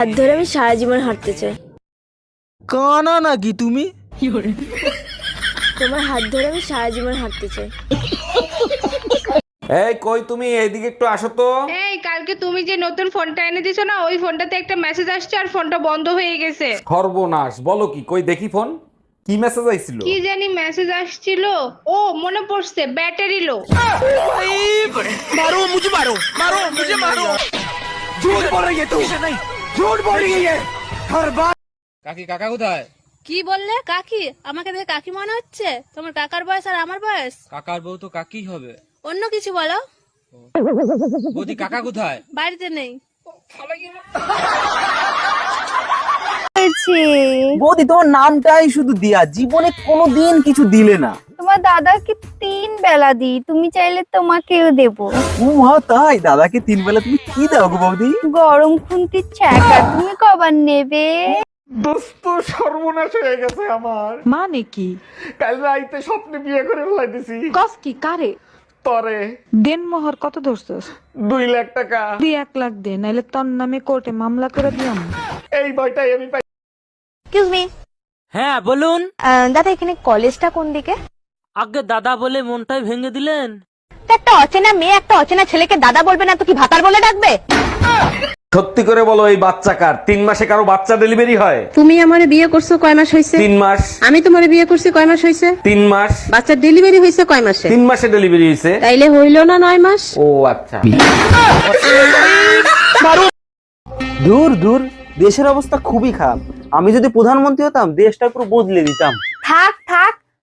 হাত ধরে আমি সারা জীবন হাঁটতে চাই। কানা নাকি তুমি? তোমার হাত ধরে আমি সারা জীবন হাঁটতে চাই। এই কই তুমি? এইদিকে একটু আসো তো। এই কালকে তুমি যে নতুন ফোনটা এনে দিছো না ওই ফোনটাতে একটা মেসেজ আসছে আর ফোনটা বন্ধ হয়ে গেছে। সর্বনাশ বলো কি? কই দেখি ফোন। কি মেসেজ আইছিল? কি জানি মেসেজ আসছিল। ও মনে পড়ছে ব্যাটারি লো। কি বললে কাকি? আমাকে দেখে কাকি মনে হচ্ছে? তোমার কাকার বয়স আর আমার বয়স? কাকার বউ তো কাকি হবে। অন্য কিছু বলো। বৌদি কাকা কোথায়? বাড়িতে নেই। বৌদি তোমার নামটাই শুধু দিয়া। জীবনে কোনোদিন কিছু দিলে না। তোমার দাদাকে তিন বেলা দিই তুমি চাইলে তোমাকেও দেব। ও মা তাই? দাদাকে তিন বেলা তুমি কি দাও গো বৌদি? গরম খুন্তির ছ্যাঁকা তুমি কবার নেবে? দোস্ত সর্বনাশ হয়ে গেছে আমার। মানে কি? কাল রাইতে স্বপ্নে বিয়ে করে ফেলাইতেছি কস কি কারে? তরে। দেন মোহর কত ধরছস? দুই লাখ টাকা। দুই এক লাখ দে নাইলে তোর নামে কোর্টে মামলা করে দিলাম এই ভয়টাই আমি পাই এক্সকিউজ মি হ্যাঁ বলুন। দাদা এখানে কলেজটা কোন দিকে? আগে দাদা বলে মনটাই ভেঙে দিলেন। একটা অচেনা মেয়ে একটা অচেনা ছেলেকে দাদা বলবে না তো কি ভাতার বলে ডাকবে? সত্যি করে বলো এই বাচ্চা কার? তিন মাসে কারও বাচ্চা ডেলিভারি হয়? তুমি আমারে বিয়ে করছ কয় মাস হয়েছে তিন মাস। আমি তোমারে বিয়ে করছি কয় মাস হয়েছে তিন মাস। বাচ্চা ডেলিভারি হয়েছে কয় মাসে? তিন মাসে ডেলিভারি হয়েছে তাইলে হইল না নয় মাস? ও আচ্ছা। দূর দূর। দেশের অবস্থা খুবই খারাপ। আমি যদি প্রধানমন্ত্রী হতাম দেশটা পুরো বদলে দিতাম। থাক থাক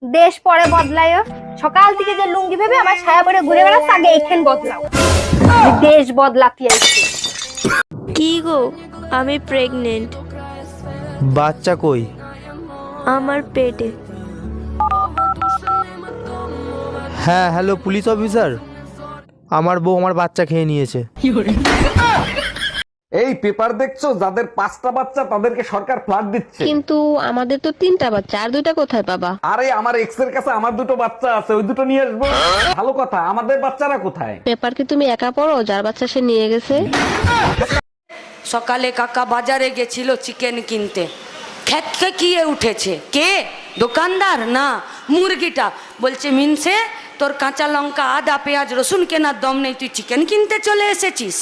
দেশ পরে বদলায়ও সকাল থেকে যে লুঙ্গি ভেবে আমার ছায়া পরে ঘুরে বেড়াচ্ছে আগে এইখান বদলাও। দেশ বদলাতে আইছি কি গো? আমি প্রেগনেন্ট বাচ্চা কই? আমার পেটে। হ্যাঁ হ্যালো পুলিশ অফিসার আমার বউ আমার বাচ্চা খেয়ে নিয়েছে। এই পেপার দেখছ? যাদের পাঁচটা বাচ্চা তাদেরকে সরকার ফ্ল্যাট দিচ্ছে। কিন্তু আমাদের তো তিনটা বাচ্চা আর দুইটা কোথায় পাবা? আরে আমার এক্সের কাছে আমার দুটো বাচ্চা আছে ওই দুটো নিয়ে আসব। ভালো কথা আমাদের বাচ্চারা কোথায়? পেপার কি তুমি একা পড়ো? যার বাচ্চা সে নিয়ে গেছে। সকালে কাকা বাজারে গেছিল চিকেন কিনতে। খ্যাতকে কিয়ে উঠেছে? কে? দোকানদার না? মুরগিটা। বলছে মিনসে তোর কাঁচা লঙ্কা আদা পেঁয়াজ রসুন কেনার দম নেই তুই চিকেন কিনতে চলে এসেছিস।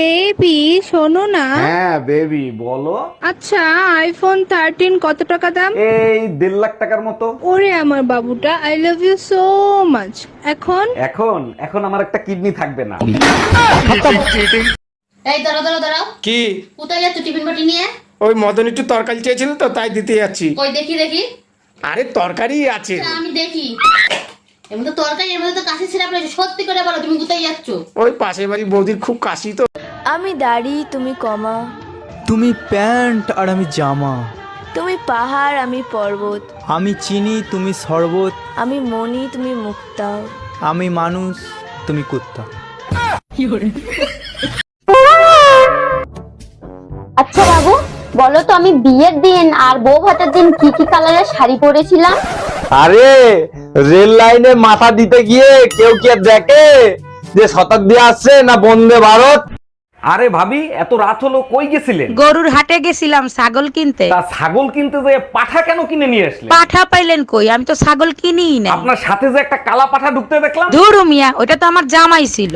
বেবি শোনো না। হ্যাঁ বেবি বলো। আচ্ছা আইফোন থার্টিন কত টাকা দাম? এই দেড় লাখ টাকার মতো। ওরে আমার বাবুটা I love you so much এখন? এখন এখন আমার একটা কিডনি থাকবে না। এই দাঁড়াও দাঁড়াও দাঁড়াও। কি? কোথায় যাচ্ছ টিফিন বাটি নিয়ে? ওই মদন একটু তরকারি চেয়েছিল তো তাই দিতে যাচ্ছি। কই দেখি দেখি। আরে তরকারি আছে। আমি দেখি। এমন তো তরকারি তো কাশি সত্যি করে বলো তুমি কোথায় যাচ্ছ? ওই পাশের বাড়ি বৌদির খুব কাশি তো। আমি দাড়ি তুমি কমা। তুমি প্যান্ট আর আমি জামা। তুমি পাহাড় আমি পর্বত। আমি চিনি তুমি শরবত। আমি মনি তুমি মুক্তা। আমি মানুষ তুমি কুত্তা। আচ্ছা বাবু বলো তো আমি বিয়ের দিন আর বউ ভাতের দিন কি কি কালারের শাড়ি পরেছিলাম? আরে রেল লাইনে মাথা দিতে গিয়ে কেউ কে দেখে যে শতাব্দী আসছে না বন্দে ভারত? আরে ভাবি এত রাত হলো কই গেছিলেন? গরুর হাটে গেছিলাম ছাগল কিনতে। তা ছাগল কিনতে যে পাঠা কেন কিনে নিয়ে আসলেন? পাঠা পাইলেন কই? আমি তো ছাগল কিনিই না আপনার সাথে যে একটা কালা পাঠা ঢুকতে দেখলাম। ধুরু মিয়া ওটা তো আমার জামাই ছিল।